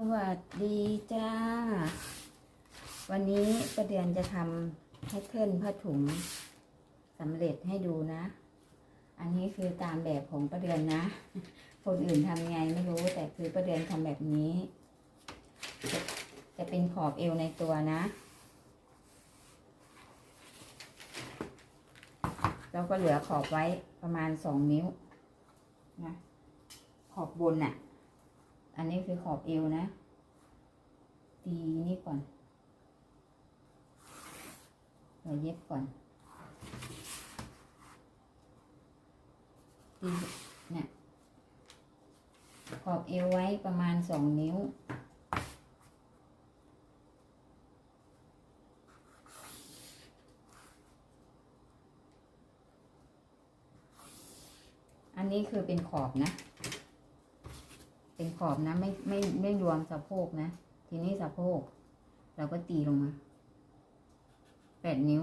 สวัสดีจ้า วันนี้ประเดือนจะทำแพทเทิร์นผ้าถุงสำเร็จให้ดูนะ อันนี้คือตามแบบของประเดือนนะ คนอื่นทำไงไม่รู้แต่คือประเดือนทำแบบนี้ จะจะเป็นขอบเอวในตัวนะแล้วก็เหลือขอบไว้ประมาณสองนิ้วนะขอบบนน่ะ อันนี้คือขอบเอวนะ ตีนี่ก่อนเราเย็บก่อน ตีเนี่ยขอบเอวไว้ประมาณสองนิ้วอันนี้คือเป็นขอบนะ ขอบนะ ไม่ไม่ไม่รวมสะโพกนะ ทีนี้สะโพก เราก็ตีลงมาแปดนิ้ว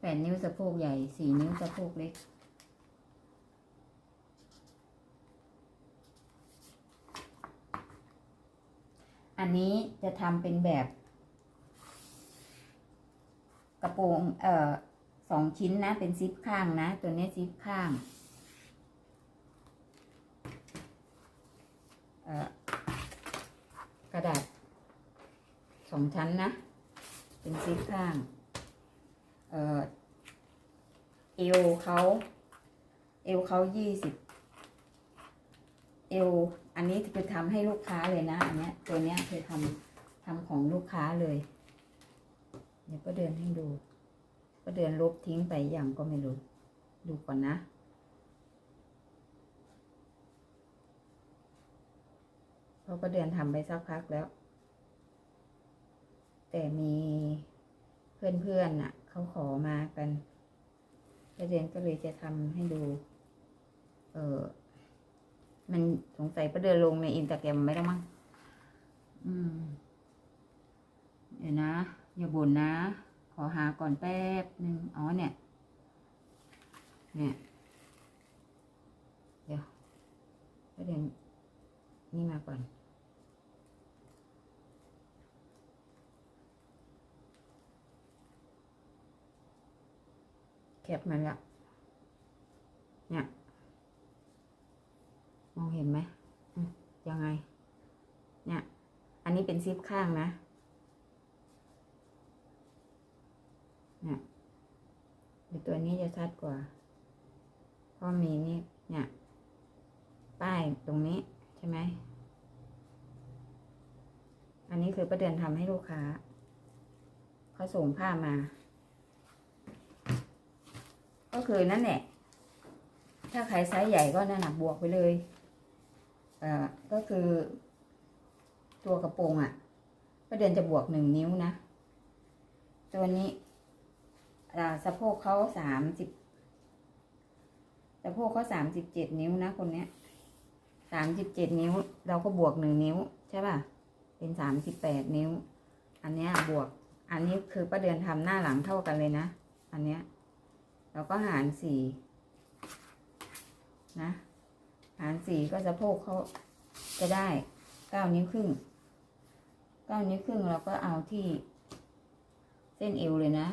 แปดนิ้วสะโพกใหญ่สี่นิ้วสะโพกเล็ก อันนี้จะทำเป็นแบบ กระโปรงเอ่อสองชิ้นนะ เป็นซิปข้างนะ ตัวนี้ซิปข้าง เอ่อก ระดาษสองชั้นนะ เป็นซิปข้าง เอ่อ เอวเขา เอวเขายี่สิบ เอว อันนี้คือทำให้ลูกค้าเลยนะ อันเนี้ย ตัวเนี้ยคือทำทำของลูกค้าเลย เดี๋ยวก็เดินให้ดู ก็เดินลบทิ้งไปอย่างก็ไม่รู้ ดูก่อนนะ เขาก็เดินทำไปสักพักแล้ว แต่มีเพื่อนๆน่ะ เขาขอมากันประเด็นก็เลยจะทำให้ดู เออมันสงสัยประเดินลงในอินสตาแกรมไม่ได้มั้งอืม เดี๋ยวนะ อย่าบ่นนะ ขอหาก่อนแป๊บหนึ่งอ๋อเนี่ย เนี่ยเดี๋ยวประเด็นนี่มาก่อน แคปมาแล้ว เนี่ย มองเห็นไหม ยังไง เนี่ย อันนี้เป็นซิปข้างนะ เนี่ยตัวนี้จะชัดกว่า เพราะมีนี่ เนี่ย ป้ายตรงนี้ใช่ไหม อันนี้คือประเดือนทำให้ลูกค้า เขาส่งผ้ามา ก็คือนั่นแหละ ถ้าใครไซส์ใหญ่ก็นั่นหนักบวกไปเลย เอ่อ ก็คือ ตัวกระโปรงอะ่ะประเดือนจะบวกหนึ่งนิ้วนะ ตัวนี้าสะโพกเขาสามสิบสะโพกเขาสามสิบเจ็ดนิ้วนะคนเนี้ยสามสิบเจ็ดนิ้ว เราก็บวกหนึ่งนิ้ว ใช่ป่ะ เป็นสามสิบแปดนิ้ว อันเนี้ยบวก อันนี้คือประเดือนทำหน้าหลังเท่ากันเลยนะ อันเนี้ย เราก็หารสี่นะ หารสี่ก็สะโพกเขาจะได้เก้านิ้วครึ่งเก้านิ้วครึ่งเราก็เอาที่เส้นเอวเลยนะ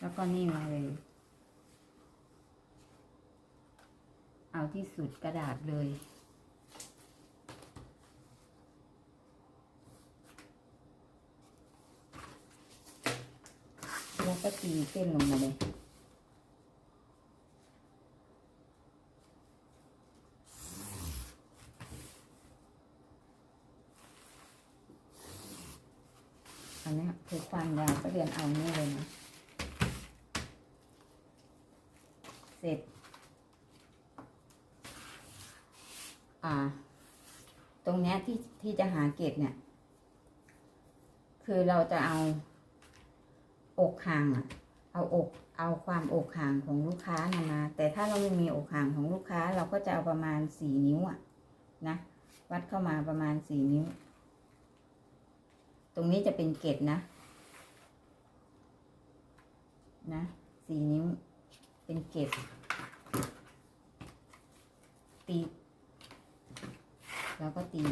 แล้วก็นี่มาเลย เอาที่สุดกระดาษเลย แล้ว ก็ตีเส้นลงมาเลย อันนี้คือความยาวก็เรียนเอานี่เลยนะ เสร็จ อ่า ตรงเนี้ยที่ที่จะหาเกตเนี่ย คือเราจะเอา อกห่างอะเอาอกเอาความอกห่างของลูกค้านะมา แต่ถ้าเราไม่มีอกห่างของลูกค้า เราก็จะเอาประมาณสี่นิ้วอะนะวัดเข้ามาประมาณสี่นิ้ว ตรงนี้จะเป็นเกตนะ นะสี่นิ้ว เป็นเกตตี แล้วก็ตี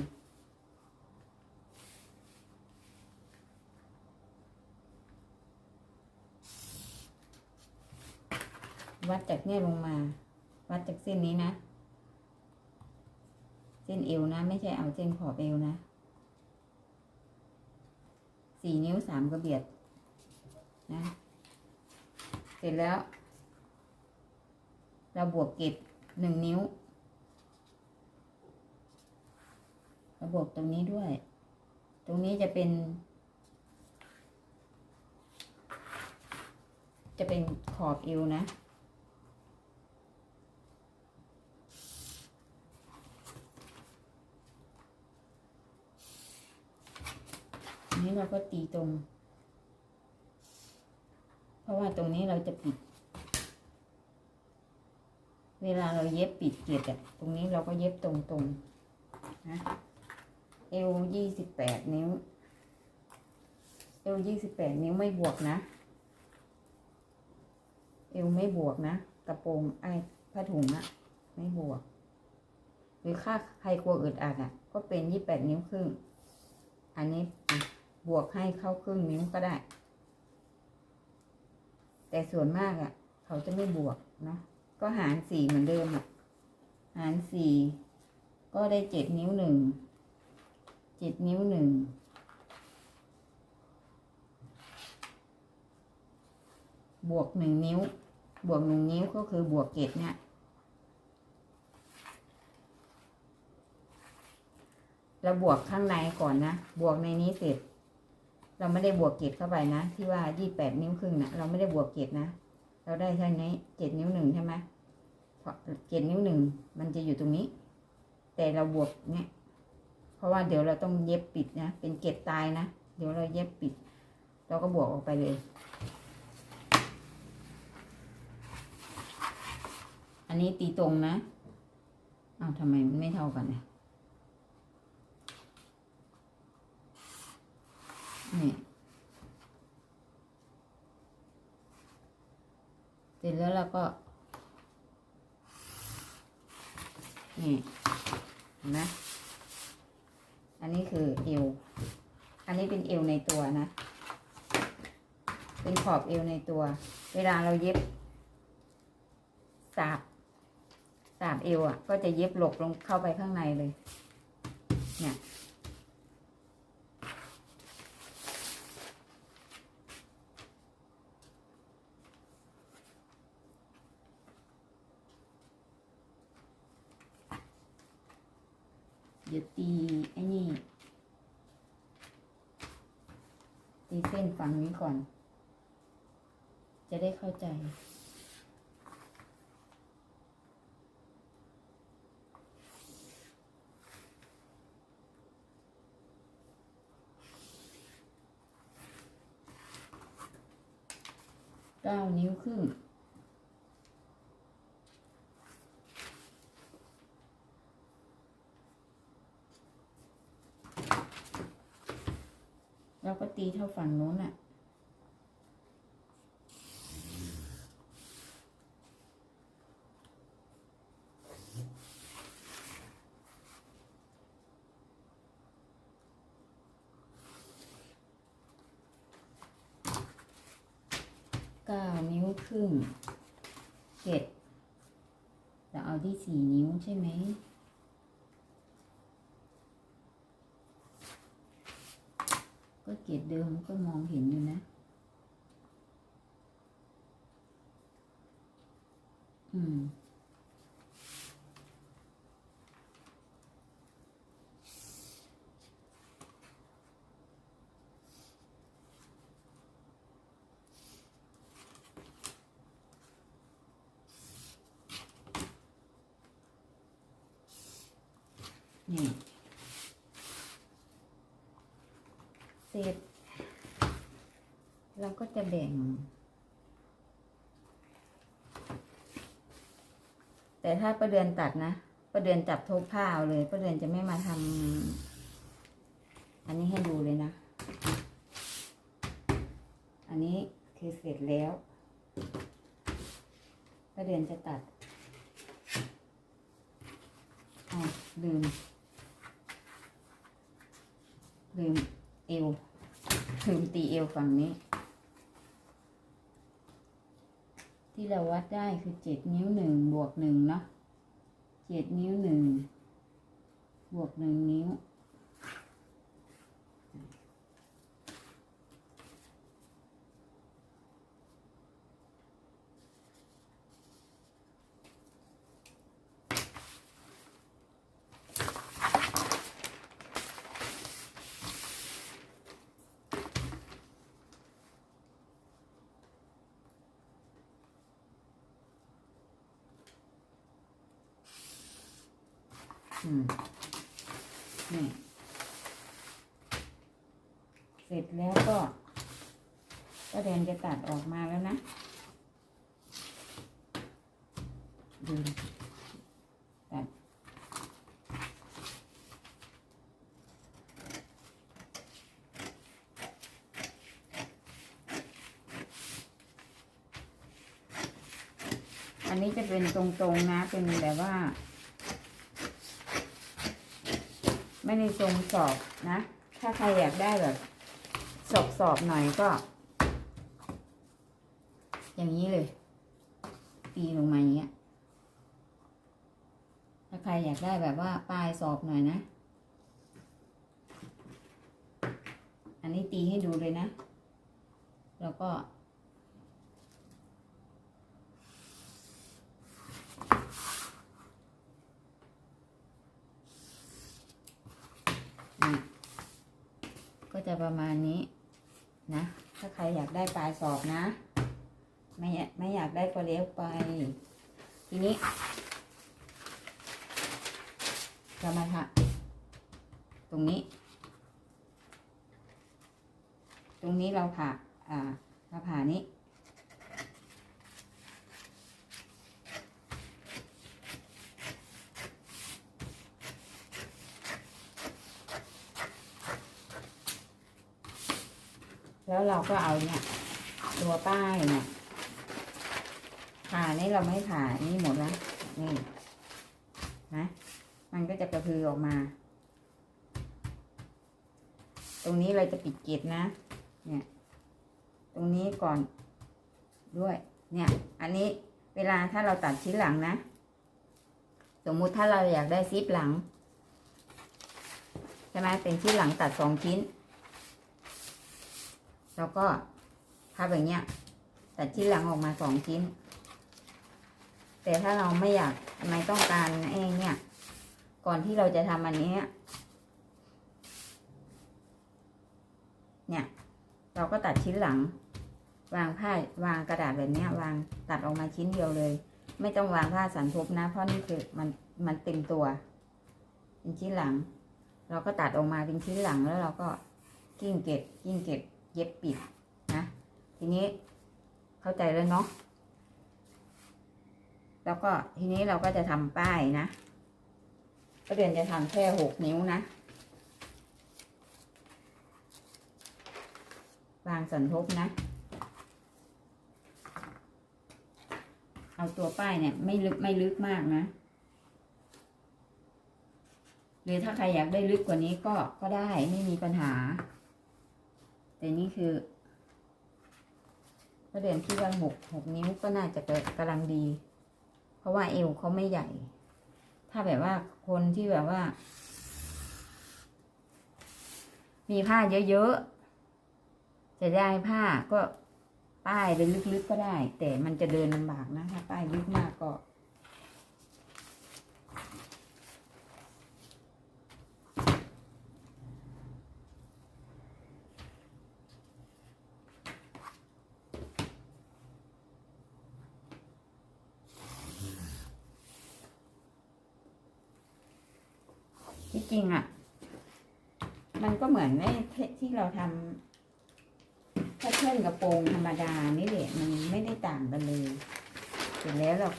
วัดจากเนี่ยลงมา วัดจากเส้นนี้นะ เส้นเอวนะ ไม่ใช่เอาเส้นขอบเอวนะสี่นิ้วสามกระเบียดนะ เสร็จแล้ว เราบวกเก็บหนึ่งนิ้วเราบวกตรงนี้ด้วย ตรงนี้จะเป็น จะเป็นขอบเอวนะ นนี้เราก็ตีตรง เพราะว่าตรงนี้เราจะปิด เวลาเราเย็บปิดเกล็ดอะตรงนี้เราก็เย็บตรงๆนะเอวยี่สิบแปดนิ้ว เอวยี่สิบแปดนิ้วไม่บวกนะ เอวไม่บวกนะ กระโปรงไอ้ผ้าถุงอะไม่บวก หรือค่าใครกลัวอึดอัดอะก็เป็นยี่แปดนิ้วครึ่ง อันนี้ บวกให้เข้าครึ่งนิ้วก็ได้ แต่ส่วนมากอะ่ะ เขาจะไม่บวกนะก็หารสี่เหมือนเดิมอะ่ะ หารสี่ก็ได้เจ็ดนิ้วหนึ่งเจ็ดนิ้วหนึ่งบวกหนึ่งนิ้ว บวกหนึ่งนิ้วก็คือบวกเกตเนี่ย เราบวกข้างในก่อนนะ บวกในนี้เสร็จ เราไม่ได้บวกเกตเข้าไปนะ ที่ว่ายี่แปดนิ้วครึ่งนะเราไม่ได้บวกเกตนะ เราได้แค่นี้เจ็ดนิ้วหนึ่งใช่ไหมเพราะเกตนิ้วหนึ่งมันจะอยู่ตรงนี้ แต่เราบวกเนี่ยเพราะว่าเดี๋ยวเราต้องเย็บปิดนะ เป็นเกตตายนะ เดี๋ยวเราเย็บปิด เราก็บวกออกไปเลย อันนี้ตีตรงนะอ้าวทำไมมันไม่เท่ากันเนี่ย นี่เสร็จแล้วเราก็ นี่เห็นไหมอันนี้คือเอว อันนี้เป็นเอวในตัวนะ เป็นขอบเอวในตัว เวลาเราเย็บสาบสาบเอวอะ ก็จะเย็บหลบลงเข้าไปข้างในเลย เนี่ย เดี๋ยวตีไอ้นี่ ตีเส้นฝั่งนี้ก่อน จะได้เข้าใจ เก้านิ้วครึ่ง เราก็ตีเท่าฝั่งโน้นอะเก้านิ้วครึ่งเจ็ดเราเอาที่สี่นิ้วใช่ไหม ก็เกรดเดิมก็มองเห็นอยู่นะ อืม นี่ เส ร็จ เราก็จะแบ่ง แต่ถ้าประเดือนตัดนะประเดือนจับทบผ้าเอาเลยประเดือนจะไม่มาทำอันนี้ให้ดูเลยนะ อันนี้คือเสร็จแล้วประเดือนจะตัดอ๋อลืม ลืมเอวลืมตีเอว ฝั่งนี้ ที่เราวัดได้คือเจ็ดนิ้วหนึ่งบวกหนึ่งเนาะเจ็ดนิ้วหนึ่งบวกหนึ่งนิ้ว อืมนี่เสร็จแล้วก็ก็แดนจะตัดออกมาแล้วนะดูตัดอันนี้จะเป็นตรงๆนะ เป็นแบบว่า ไม่ได้ทรงสอบนะ ถ้าใครอยากได้แบบสอบสอบหน่อยก็ อย่างนี้เลยตีลงมาอย่างเงี้ยถ้าใครอยากได้แบบว่าปลายสอบหน่อยนะ อันนี้ตีให้ดูเลยนะ แล้วก็ นี่ก็ จะประมาณนี้นะ ถ้าใครอยากได้ปลายสอบนะ ไม่ไม่อยากได้ก็เลี้ยวไป ทีนี้จะมาทะตรงนี้ ตรงนี้เราผ่า อ่าเราผ่านี้ แล้วเราก็เอาเนี่ย ตัวป้ายเนี่ยผ่านี่เราไม่ผ่านี่หมดแล้วนี่นะมันก็จะกระพือออกมา ตรงนี้เราจะปิดเกล็ดนะ เนี่ย ตรงนี้ก่อนด้วย เนี่ย อันนี้เวลาถ้าเราตัดชิ้นหลังนะ สมมุติถ้าเราอยากได้ซิปหลัง ใช่ไหมเป็นชิ้นหลังตัดสองชิ้น แล้วก็พับอย่างเงี้ยตัดชิ้นหลังออกมาสองชิ้น แต่ถ้าเราไม่อยากไม่ต้องการไอ้เนี่ย ก่อนที่เราจะทำอันนี้ เนี่ย เราก็ตัดชิ้นหลัง วางผ้าวางกระดาษแบบเนี้ยวางตัดออกมาชิ้นเดียวเลย ไม่ต้องวางผ้าสันทบนะ เพราะนี่คือมันมันเต็มตัวเป็นชิ้นหลัง เราก็ตัดออกมาเป็นชิ้นหลังแล้วเราก็กิ้งเก็บกิ้งเก็บ เย็บปิดนะ ทีนี้เข้าใจแล้วเนาะแล้วก็ทีนี้เราก็จะทำป้ายนะก็เดือนจะทำแค่หกนิ้วนะวางสันทบนะ เอาตัวป้ายเนี่ย ไม่ลึกไม่ลึกมากนะ หรือถ้าใครอยากได้ลึกกว่านี้ก็ก็ได้ไม่มีปัญหา แต่นี่คือประเด็นที่ว่าหกหกนิ้วก็น่าจะกำลังดี เพราะว่าเอวเขาไม่ใหญ่ ถ้าแบบว่าคนที่แบบว่า มีผ้าเยอะๆจะได้ผ้าก็ป้ายเป็นลึกๆก็ได้ แต่มันจะเดินลำบากนะถ้าป้ายลึกมากก็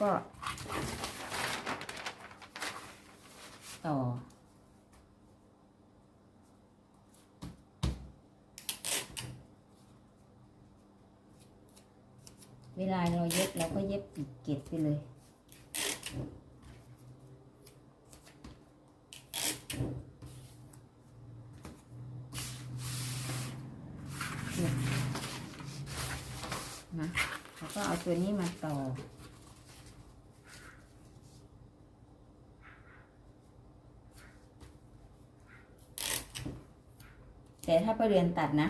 ก็ ต่อ เวลาเราเย็บเราก็เย็บปิดเก็บไปเลยนะแล้วก็เอาตัวนี้มาต่อ แต่ถ้าประเดือนตัดนะ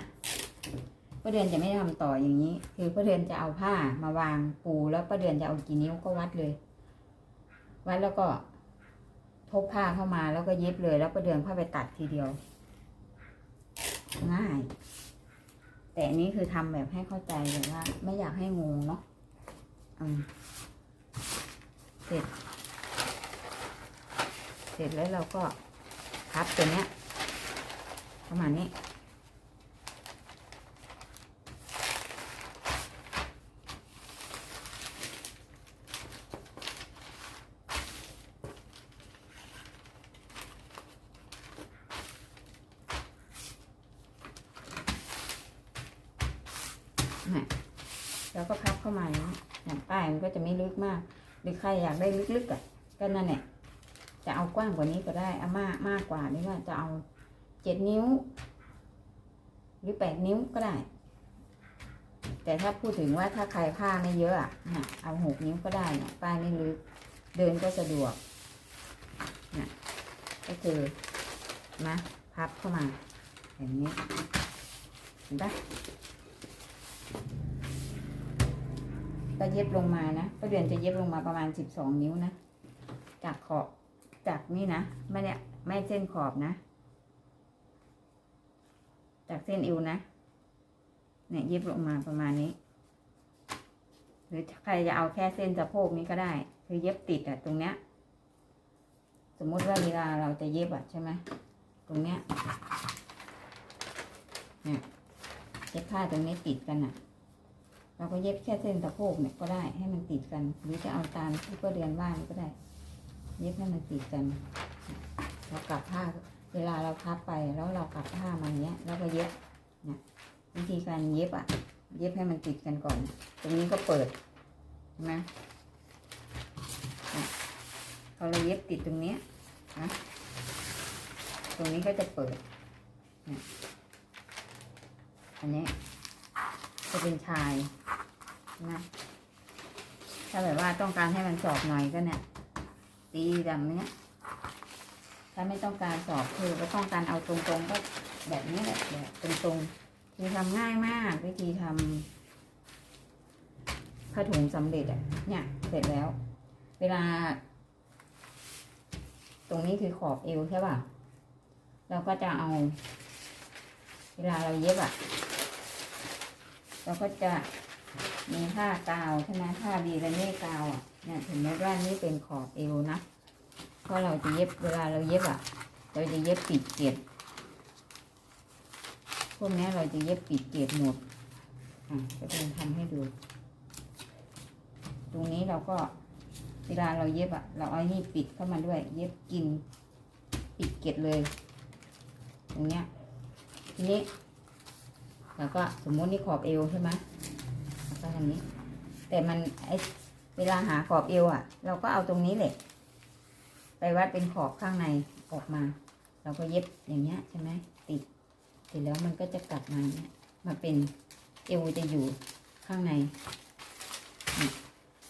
ประเดือนจะไม่ทำต่ออย่างนี้ คือประเดือนจะเอาผ้ามาวางปูแล้วประเดือนจะเอากี่นิ้วก็วัดเลย วัดแล้วก็ทบผ้าเข้ามาแล้วก็เย็บเลย แล้วประเดือนเข้าไปตัดทีเดียว ง่าย แต่นี้คือทำแบบให้เข้าใจแบบว่า ไม่อยากให้งงเนาะอืมเสร็จ เสร็จแล้วเราก็พับตัวเนี้ยประมาณนี้ เนี่ย แล้วก็พับเข้ามาอย่างนี้อย่างป้ายมันก็จะไม่ลึกมาก หรือใครอยากได้ลึกๆอะก็นั่นแหละจะเอากว้างกว่านี้ก็ได้เอามากมากกว่านี่ว่าจะเอาเจ็ดนิ้ว หรือแปดนิ้วก็ได้ แต่ถ้าพูดถึงว่าถ้าใครผ้าไม่เยอะอะเนี่ยเอาหกนิ้วก็ได้เนี่ยป้ายไม่ลึกเดินก็สะดวกนี่ก็คือนะพับเข้ามาอย่างนี้เห็นปะ ก็เย็บลงมานะก็เดือนจะเย็บลงมาประมาณสิบสองนิ้วนะ จากขอบจากนี่นะไม่เนี่ยไม่เส้นขอบนะ จากเส้นเอวนะ เนี่ยเย็บลงมาประมาณนี้ หรือใครจะเอาแค่เส้นสะโพกนี้ก็ได้ คือเย็บติดอะตรงเนี้ย สมมุติว่าเวลาเราจะเย็บอะใช่ไหมตรงเนี้ยเนี่ยเย็บผ้าตรงนี้ติดกันอะ เราก็เย็บแค่เส้นสะโพกเนี่ยก็ได้ให้มันติดกัน หรือจะเอาตามที่ก็เดือนว่านี่ก็ได้ เย็บให้มันติดกันเรากลับผ้าเวลาเราพับไปแล้วเรากลับผ้ามาเงี้ย แล้วก็เย็บนี่ยวิธีการเย็บอะ เย็บให้มันติดกันก่อน ตรงนี้ก็เปิดใช่ไหมเนี่พอเราเย็บติดตรงเนี้ยนะตรงนี้ก็จะเปิดนี่อันนี้ จะเป็นชายนะถ้าแบบว่าต้องการให้มันสอบหน่อยก็เนี่ย ตีแบบเนี้ย ถ้าไม่ต้องการสอบคือก็ต้องการเอาตรงๆก็แบบนี้แหละแบบตรงๆคือทำง่ายมากวิธีทำผ้าถุงสำเร็จอะเนี่ยเสร็จแล้ว เวลา ตรงนี้คือขอบเอวใช่ป่ะเราก็จะเอา เวลาเราเย็บอะ เราก็จะมีผ้ากาวใช่ไหมผ้าดีและนี่กาวอะเนี่ยถึงแม้ว่านี่เป็นขอบเอวนะเพราะเราจะเย็บเวลาเราเย็บอะ เราจะเย็บปีกเกลียดพวกนี้เราจะเย็บปีกเกลียดหมดอะจะเป็นทำให้ดู ตรงนี้เราก็เวลาเราเย็บอะ เราเอานี่ปิดเข้ามาด้วย เย็บกินปิดเกลียดเลย ตรงเนี้ยทีนี้ แล้วก็สมมตินี่ขอบเอวใช่ไหมแล้วก็ทางนี้ แต่มันไอเวลาหาขอบเอวอะ เราก็เอาตรงนี้แหละไปวัดเป็นขอบข้างในออกมา เราก็เย็บอย่างเงี้ยใช่ไหมติดเสร็จแล้วมันก็จะกลับมาเนี่ยมาเป็นเอวจะอยู่ข้างใน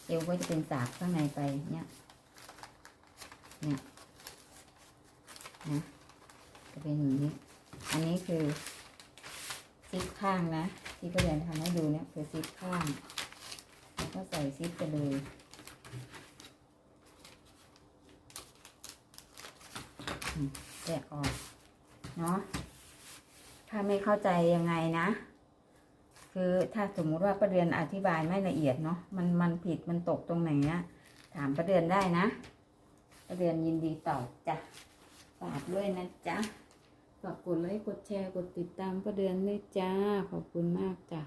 เอวก็จะเป็นสากข้างในไปเนี่ยเนี่ยนะจะเป็นอย่างนี้ อันนี้คือ ซิปข้างนะที่ก็เรียนทำให้ดูเนี่ยคือซิปข้างแล้วก็ใส่ซิปไปเลยแกะออกเนาะถ้าไม่เข้าใจยังไงนะ คือถ้าสมมุติว่าประเดือนอธิบายไม่ละเอียดเนาะมันมันผิดมันตกตรงไหนนะถามประเดือนได้นะ ประเดือนยินดีตอบจ้ะฝากด้วยนะจ๊ะ ฝากกดไลค์กดแชร์กดติดตามประเดือนด้วยจ้า ขอบคุณมากจ้ะ